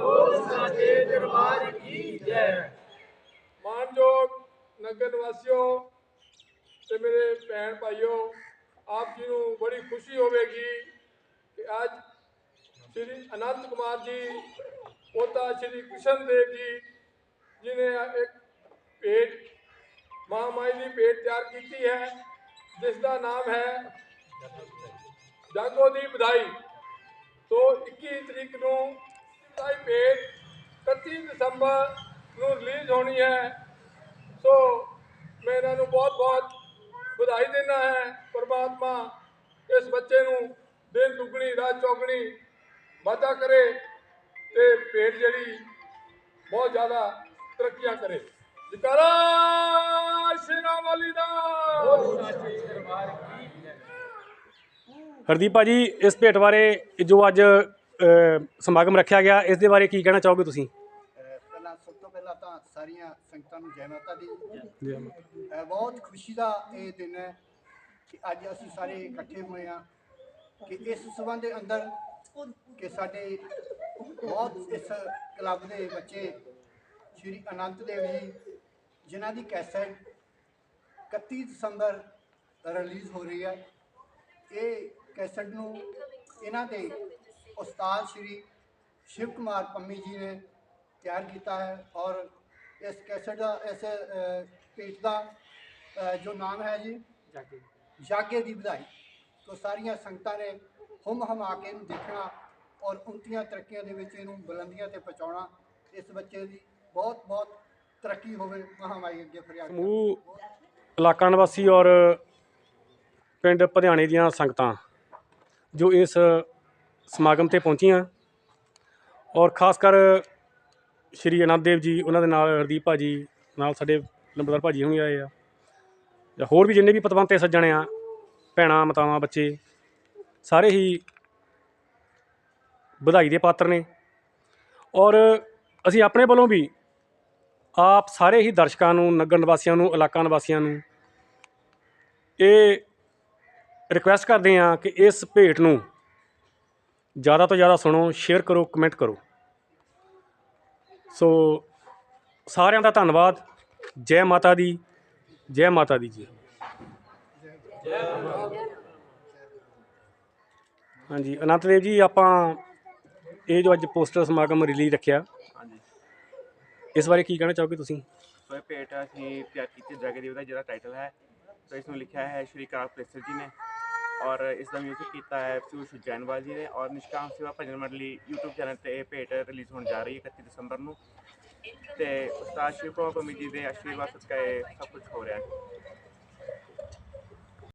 ਬੋਲ ਸਾਚੇ ਦਰਬਾਰ ਕੀ ਜੈ? ਮਾਨਯੋਗ ਨਗਰ ਵਾਸੀਓ ਤੇ ਮੇਰੇ ਭੈਣ ਭਾਈਓ, ਆਪ ਜੀ ਨੂੰ ਬੜੀ ਖੁਸ਼ੀ ਹੋਵੇਗੀ ਕਿ ਅੱਜ ਸ੍ਰੀ ਅਨੰਤ ਕੁਮਾਰ ਜੀ, ਪੋਤਾ ਸ੍ਰੀ ਕਿਸ਼ਨ ਦੇਵ ਜੀ, ਜਿਨੇ ਇੱਕ ਪੇਟ ਮਹਾਮਾਈ ਦੀ ਪੇਟ ਤਿਆਰ ਕੀਤੀ ਹੈ, ਜਿਸ ਦਾ ਨਾਮ ਹੈ ਜਾਗੋ ਦੀ ਵਧਾਈ। ਤੋਂ 21 ਤਰੀਕ ਨੂੰ ਵਧਾਈ ਭੇਟ 31 ਦਸੰਬਰ ਨੂੰ ਰਿਲੀਜ਼ ਹੋਣੀ ਹੈ। ਸੋ ਮੈਂ ਇਹਨਾਂ ਨੂੰ ਬਹੁਤ ਬਹੁਤ ਵਧਾਈ ਦਿੰਦਾ ਹੈ। ਪਰਮਾਤਮਾ ਇਸ ਬੱਚੇ ਨੂੰ ਦਿਨ ਦੁਗਣੀ, ਰਾਤ ਚੌਗਣੀ ਵਾਧਾ ਕਰੇ ਤੇ ਭੇਟ ਜਿਹੜੀ ਬਹੁਤ ਜ਼ਿਆਦਾ ਤਰੱਕੀਆਂ ਕਰੇ। ਜਕਾਰਾ ਸ਼੍ਰੀ ਰਾਮ ਵਾਲੀ ਦਾ ਹਰਦੀਪ ਭਾਜੀ ਇਸ ਭੇਟ ਬਾਰੇ ਜੋ ਅੱਜ ਸਮਾਗਮ ਰੱਖਿਆ ਗਿਆ। ਇਸ ਦੇ ਬਾਰੇ ਕੀ ਕਹਿਣਾ ਚਾਹੋਗੇ ਤੁਸੀਂ? ਪਹਿਲਾਂ ਸਭ ਤੋਂ ਪਹਿਲਾਂ ਤਾਂ ਸਾਰੀਆਂ ਸੰਗਤਾਂ ਨੂੰ ਜੈ ਮਾਤਾ ਦੀ। ਅਹ ਬਹੁਤ ਖੁਸ਼ੀ ਦਾ ਇਹ ਦਿਨ ਹੈ ਕਿ ਅੱਜ ਅਸੀਂ ਸਾਰੇ ਇਕੱਠੇ ਹੋਏ ਹਾਂ ਕਿ ਇਸ ਸਬੰਧ ਦੇ ਅੰਦਰ ਕਿ ਸਾਡੇ ਬਹੁਤ ਇਸ ਕਲੱਬ ਦੇ ਬੱਚੇ ਸ਼੍ਰੀ ਅਨੰਤ ਦੇਵ ਜੀ ਜਿਨ੍ਹਾਂ ਦੀ ਕੈਸਟ 31 ਦਸੰਬਰ ਰਿਲੀਜ਼ ਹੋ ਰਹੀ ਹੈ। ਇਹ ਕੈਸਟ ਨੂੰ ਇਹਨਾਂ ਦੇ ਉਸਤਾਦ ਸ਼੍ਰੀ ਸ਼ਿਵ ਕੁਮਾਰ ਪੰਮੀ ਜੀ ਨੇ ਤਿਆਰ ਕੀਤਾ ਹੈ ਔਰ ਇਸ ਕੈਸਟ ਦਾ ਇਸ ਪੇਟ ਦਾ ਜੋ ਨਾਮ ਹੈ ਜੀ ਜਾਗੇ ਦੀ ਵਧਾਈ ਤੋਂ ਸਾਰੀਆਂ ਸੰਗਤਾਂ ਨੇ ਹੁਮ ਹਮਾ ਕੇ ਇਹਨੂੰ ਦੇਖਣਾ ਔਰ ਉਨਤੀਆਂ ਤਰੱਕੀਆਂ ਦੇ ਵਿੱਚ ਇਹਨੂੰ ਬੁਲੰਦੀਆਂ ਤੇ ਪਹੁੰਚਾਉਣਾ ਇਸ ਬੱਚੇ ਦੀ ਬਹੁਤ ਬਹੁਤ ਤਰੱਕੀ ਹੋਵੇ ਮਹਾਮਾਈ ਅੱਗੇ ਫਰਿਆਦ। ਸਮੂਹ ਇਲਾਕਾ ਨਿਵਾਸੀ ਔਰ ਪਿੰਡ ਪਧਿਆਣੇ ਦੀਆਂ ਸੰਗਤਾਂ ਜੋ ਇਸ ਸਮਾਗਮ ਤੇ ਪਹੁੰਚੀਆਂ। ਔਰ ਖਾਸ ਕਰ ਸ਼੍ਰੀ ਅਨੰਦ ਦੇਵ ਜੀ, ਉਹਨਾਂ ਦੇ ਨਾਲ ਹਰਦੀਪ ਭਾਜੀ ਨਾਲ ਸਾਡੇ ਲੰਬੜਦਾਰ ਭਾਜੀ ਹੁਣੀ ਆਏ ਆ। ਜਾਂ ਹੋਰ ਵੀ ਜਿੰਨੇ ਵੀ ਪਤਵੰਤੇ ਸੱਜਣ ਆ, ਭੈਣਾਂ, ਮਾਤਾਵਾਂ, ਬੱਚੇ, ਸਾਰੇ ਹੀ ਵਧਾਈ ਦੇ ਪਾਤਰ ਨੇ। ਔਰ ਅਸੀਂ ਆਪਣੇ ਵੱਲੋਂ ਵੀ ਆਪ ਸਾਰੇ ਹੀ ਦਰਸ਼ਕਾਂ ਨੂੰ, ਨਗਰ ਨਿਵਾਸੀਆਂ ਨੂੰ, ਇਲਾਕਾ ਨਿਵਾਸੀਆਂ ਨੂੰ ਇਹ ਰਿਕੁਐਸਟ ਕਰਦੇ ਹਾਂ ਕਿ ਇਸ ਭੇਟ ਨੂੰ ਜ਼ਿਆਦਾ ਤੋਂ ਜ਼ਿਆਦਾ ਸੁਣੋ ਸ਼ੇਅਰ ਕਰੋ ਕਮੈਂਟ ਕਰੋ। ਸੋ ਸਾਰਿਆਂ ਦਾ ਧੰਨਵਾਦ। ਜੈ ਮਾਤਾ ਦੀ ਜੈ ਮਾਤਾ ਦੀ ਜੀ। ਹਾਂਜੀ ਅਨੰਤ ਦੇਵ ਜੀ ਆਪਾਂ ਇਹ ਜੋ ਅੱਜ ਪੋਸਟਰ ਸਮਾਗਮ ਰਿਲੀਜ਼ ਰੱਖਿਆ ਹਾਂਜੀ। ਇਸ ਬਾਰੇ ਕੀ ਕਹਿਣਾ ਚਾਹੋਗੇ ਤੁਸੀਂ? ਸੋ ਇਹ ਭੇਟ ਅਸੀਂ ਤਿਆਰ ਕੀਤੀ ਜਗਦੇਵ ਦਾ ਜਿਹੜਾ ਟਾਈਟਲ ਹੈ। ਸੋ ਇਸ ਨੂੰ ਲਿਖਿਆ ਹੈ ਸ਼੍ਰੀ ਕਾਲ ਪ੍ਰੇਸਰ ਜੀ ਨੇ। ਔਰ ਇਸ ਦਾ ਮਿਊਜ਼ਿਕ ਕੀਤਾ ਹੈ ਪਿਊਸ਼ ਜੈਨਵਾਲ ਜੀ ਨੇ ਔਰ ਨਿਸ਼ਕਾਮ ਸੇਵਾ ਭਜਨ ਮੰਡਲੀ YouTube ਚੈਨਲ ਤੇ ਇਹ ਭੇਟ ਰਿਲੀਜ਼ ਹੋਣ ਜਾ ਰਹੀ ਹੈ 31 ਦਸੰਬਰ ਨੂੰ। ਤੇ ਉਸਤਾਦ ਸ਼ਿਵ ਕੁਮਾਰ ਪੰਮੀ ਦੇ ਆਸ਼ੀਰਵਾਦ ਸਦਕਾ ਇਹ ਸਭ ਕੁਝ ਹੋ ਰਿਹਾ ਹੈ।